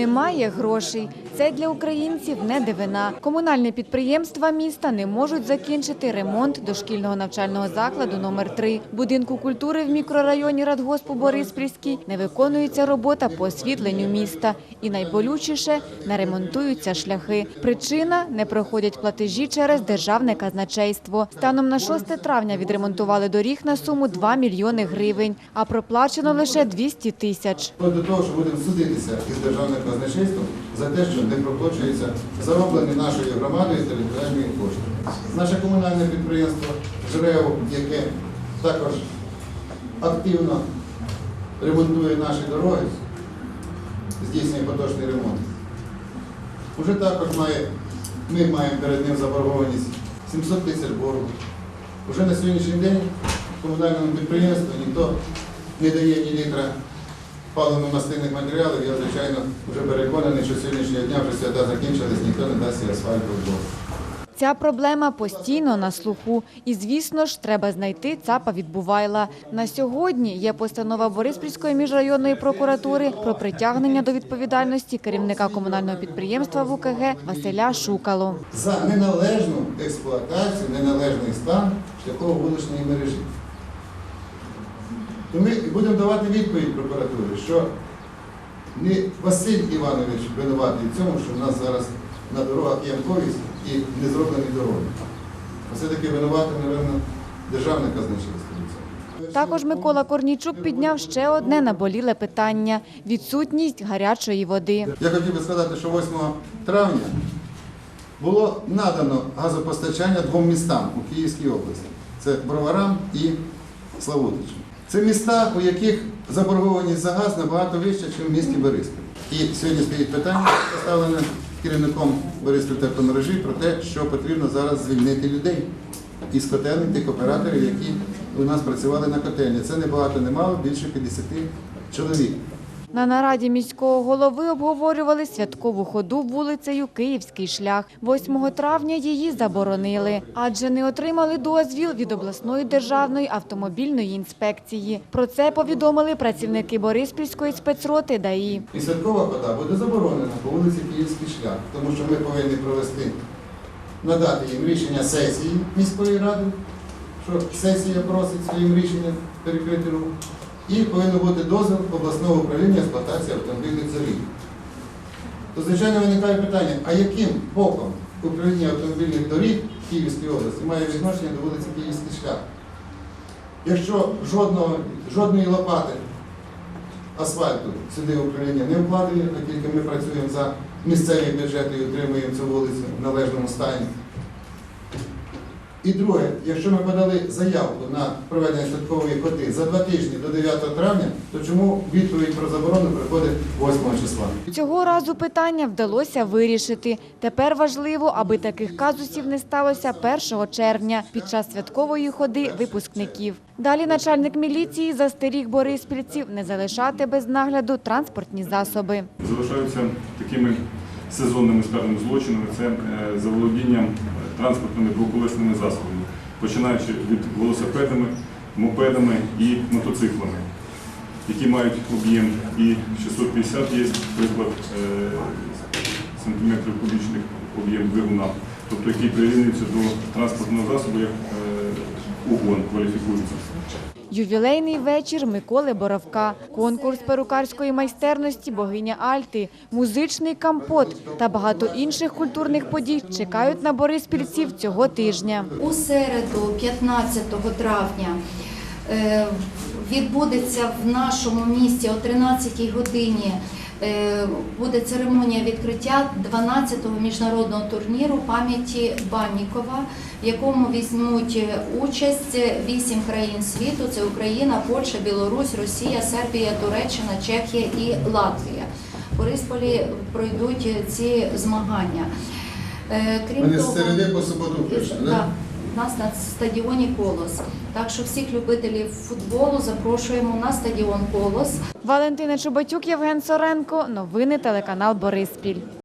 Немає грошей. Це для українців не дивина. Комунальні підприємства міста не можуть закінчити ремонт дошкільного навчального закладу номер 3 Будинку культури в мікрорайоні Радгоспу Бориспільський не виконується робота по освітленню міста. І найболючіше – не ремонтуються шляхи. Причина – не проходять платежі через державне казначейство. Станом на 6 травня відремонтували доріг на суму 2 мільйони гривень, а проплачено лише 200 тисяч. До того, що будемо судитися із державним казначейством за те, що не проплачується зароблені нашою громадою територіальні кошти. Наше комунальне підприємство ЖРЕО, яке також активно ремонтує наші дороги, здійснює поточний ремонт. Уже також має, ми маємо перед ним заборгованість 700 тисяч боргу. Уже на сьогоднішній день комунальному підприємству ніхто не дає ні літра паливно-мастильних матеріалів. Я, звичайно, вже переконаний, що сьогоднішнього дня вже свята закінчились, ніхто не дасть і асфальтовий. Ця проблема постійно на слуху. І, звісно ж, треба знайти ЦАПа Відбувайла. На сьогодні є постанова Бориспільської міжрайонної прокуратури про притягнення до відповідальності керівника комунального підприємства ВУКГ Василя Шукало. За неналежну експлуатацію, неналежний стан шляхово-вуличної мережі. То ми будемо давати відповідь прокуратурі, що не Василь Іванович винуватий в цьому, що в нас зараз на дорогах ямковість і не зроблені дороги. А все-таки винуватий, мабуть, державне казначейство. Також Микола Корнійчук підняв ще одне наболіле питання – відсутність гарячої води. Я хотів би сказати, що 8 травня було надано газопостачання двом містам у Київській області. Це Броварам і Славутичі. Це міста, у яких заборгованість за газ набагато вища, ніж в місті Бориспіль. І сьогодні стоїть питання, поставлене керівником Бориспіль тепломережі про те, що потрібно зараз звільнити людей із котельних тих операторів, які у нас працювали на котельні. Це не багато, не мало, більше 50 чоловік. На нараді міського голови обговорювали святкову ходу вулицею Київський шлях. 8 травня її заборонили, адже не отримали дозвіл від обласної державної автомобільної інспекції. Про це повідомили працівники Бориспільської спецроти ДАІ. І святкова хода буде заборонена по вулиці Київський шлях, тому що ми повинні провести, надати їм рішення сесії міської ради, що сесія просить своїм рішенням перекрити рух, і повинен бути дозвіл обласного управління експлуатації автомобільних доріг. То, звичайно, виникає питання, а яким боком управління автомобільних доріг Київської області має відношення до вулиці Київський шлях? Якщо жодного, жодної лопати асфальту сюди управління не вкладає, а тільки ми працюємо за місцеві бюджети і утримуємо цю вулицю в належному стані. І друге, якщо ми подали заявку на проведення святкової ходи за два тижні до 9 травня, то чому відповідь про заборону приходить 8 числа? Цього разу питання вдалося вирішити. Тепер важливо, аби таких казусів не сталося 1 червня під час святкової ходи випускників. Далі начальник міліції застеріг бориспільців не залишати без нагляду транспортні засоби. залишаються такими сезонними, скажімо, злочинами. Це е, заволодінням е, транспортними двоколесними засобами, починаючи від велосипедами, мопедами і мотоциклами, які мають об'єм і 650 є, приклад, е, сантиметрів кубічних об'єм двигуна, тобто який прирівнюється до транспортного засобу як е, угон кваліфікується. Ювілейний вечір Миколи Боровка, конкурс перукарської майстерності богиня Альти, музичний компот та багато інших культурних подій чекають на бориспільців цього тижня. У середу, 15 травня, е, відбудеться в нашому місті о 13 годині. Е, Буде церемонія відкриття 12-го міжнародного турніру пам'яті Баннікова, в якому візьмуть участь вісім країн світу: це Україна, Польща, Білорусь, Росія, Сербія, Туреччина, Чехія і Латвія. В Борисполі пройдуть ці змагання. Е, Крім Вони з того, середи по суботу так? так? Нас на стадіоні Колос. Так що всіх любителів футболу запрошуємо на стадіон Колос. Валентина Чубатюк, Євген Соренко. Новини телеканал Бориспіль.